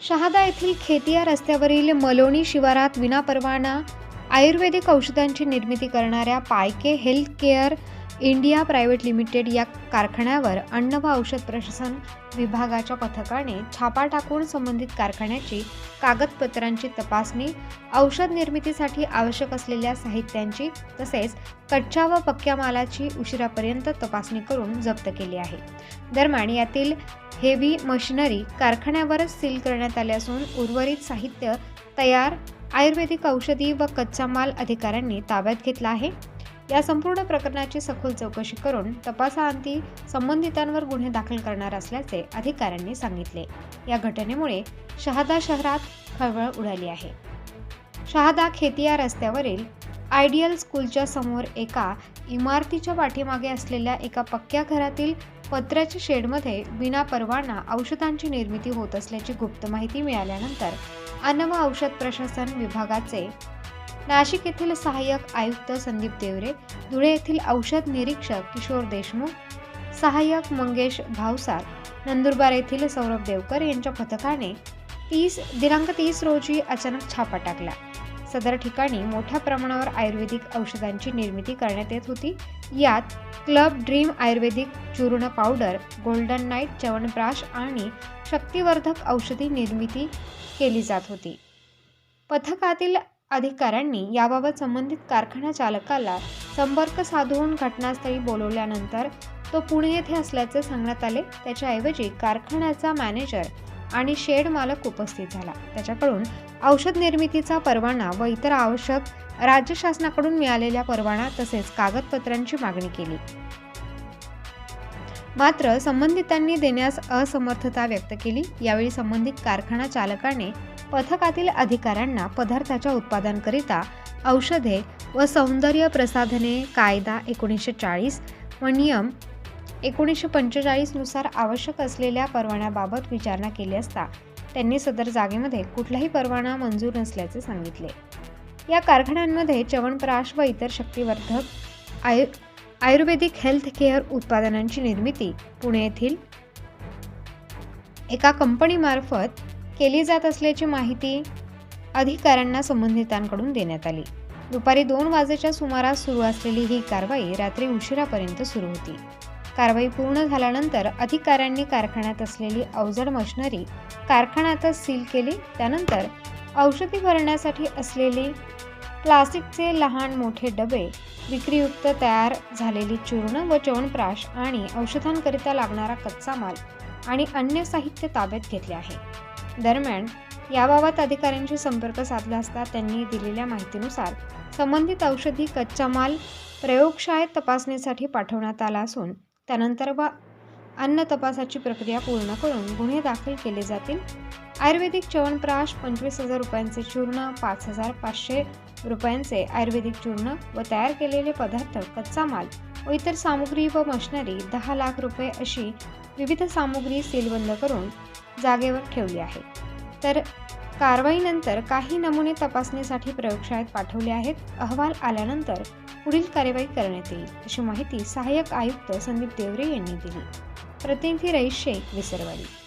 शहादा येथील खेतिया रस्त्यावरील मलोणी शिवारात विनापरवाना आयुर्वेदिक औषधांची निर्मिती करणाऱ्या पायके health care India private limited या कारखान्यावर अन्न व औषध प्रशासन विभागाच्या पथकाने छापा टाकून संबंधित कारखान्याची कागदपत्रांची तपासणी औषध निर्मितीसाठी आवश्यक असलेल्या साहित्यांची तसेच कच्च्या व पक्क्या मालाची उशिरापर्यंत तपासणी करून जप्त केली आहे. दरम्यान यातील हेवी मशिनरी कारखान्यावरच सील करण्यात आले असून उर्वरित साहित्य तयार आयुर्वेदिक औषधी व कच्चा माल अधिकाऱ्यांनी ताब्यात घेतला आहे. या संपूर्ण प्रकरणाची सखोल चौकशी करून तपासाअंती संबंधितांवर गुन्हे दाखल करणार असल्याचे अधिकाऱ्यांनी सांगितले. या घटनेमुळे शहादा शहरात खळबळ उडाली आहे. शहादा खेतिया रस्त्यावरील आयडियल स्कूलच्या समोर एका इमारतीच्या पाठीमागे असलेल्या एका पक्क्या घरातील पत्र्याच्या शेडमध्ये विनापरवाना औषधांची निर्मिती होत असल्याची गुप्त माहिती मिळाल्यानंतर अन्न व औषध प्रशासन विभागाचे नाशिक येथील सहाय्यक आयुक्त संदीप देवरे धुळे येथील औषध निरीक्षक किशोर देशमुख सहाय्यक मंगेश भावसार नंदुरबार येथील सौरभ देवकर यांच्या पथकाने तीस दिनांक तीस रोजी अचानक छापा टाकला. सदर ठिकाणी मोठ्या प्रमाणावर आयुर्वेदिक औषधांची निर्मिती करण्यात येत होती. यात क्लब ड्रीम आयुर्वेदिक चूर्ण पावडर गोल्डन नाईट च्यवनप्राश आणि शक्तिवर्धक औषधी निर्मिती केली जात होती. पथकातील अधिकाऱ्यांनी याबाबत संबंधित कारखाना चालकाला संपर्क साधून घटनास्थळी बोलवल्यानंतर तो पुणे येथे असल्याचे सांगण्यात आले. त्याच्याऐवजी कारखान्याचा मॅनेजर आणि शेड मालक उपस्थित झाला. त्याच्याकडून औषध निर्मितीचा परवाना व इतर आवश्यक राज्य शासनाकडून मिळालेल्या परवाना तसेच कागदपत्रांची मागणी केली. मात्र संबंधितांनी देण्यास असमर्थता व्यक्त केली. यावेळी संबंधित कारखाना चालकाने पथकातील अधिकाऱ्यांना पदार्थाच्या उत्पादनाकरिता औषधे व सौंदर्य प्रसाधने कायदा एकोणीसशे चाळीस व नियम एकोणीसशे पंचेचाळीसनुसार आवश्यक असलेल्या परवान्याबाबत विचारणा केली असता त्यांनी सदर जागेमध्ये कुठलाही परवाना मंजूर नसल्याचे सांगितले. या कारखान्यांमध्ये च्यवनप्राश व इतर शक्तिवर्धक आयु आयुर्वेदिक हेल्थ केअर उत्पादनांची निर्मिती पुणे येथील एका कंपनीमार्फत केली जात असल्याची माहिती अधिकाऱ्यांना संबंधितांकडून देण्यात आली. दुपारी दोन वाजेच्या सुमारास सुरू असलेली ही कारवाई रात्री उशिरापर्यंत सुरू होती. कारवाई पूर्ण झाल्यानंतर अधिकाऱ्यांनी कारखान्यात असलेली अवजड मशिनरी कारखान्यातच सील केली. त्यानंतर औषधी भरण्यासाठी असलेली प्लास्टिकचे लहान मोठे डबे विक्रीयुक्त तयार झालेली चूर्ण व च्यवनप्राश आणि औषधांकरिता लागणारा कच्चा माल आणि अन्य साहित्य ताब्यात घेतले आहे. दरम्यान याबाबत अधिकाऱ्यांशी संपर्क साधला असता त्यांनी दिलेल्या माहितीनुसार संबंधित औषधी कच्चा माल प्रयोगशाळेत तपासणीसाठी पाठवण्यात आला असून त्यानंतर व अन्न तपासाची प्रक्रिया पूर्ण करून गुन्हे दाखल केले जातील. आयुर्वेदिक च्यवनप्राश पंचवीस हजार रुपयांचे चूर्ण पाच हजार पाचशे रुपयांचे आयुर्वेदिक चूर्ण व तयार केलेले पदार्थ कच्चा माल व इतर सामुग्री व मशिनरी दहा लाख रुपये अशी विविध सामुग्री सीलबंद करून जागेवर ठेवली आहे. तर कारवाईनंतर काही नमुने तपासणीसाठी प्रयोगशाळेत पाठवले आहेत. अहवाल आल्यानंतर पुढील कार्यवाही करण्यात येईल अशी माहिती सहाय्यक आयुक्त संदीप देवरे यांनी दिली. प्रतिनिधी रईस शेख विसरवाडी.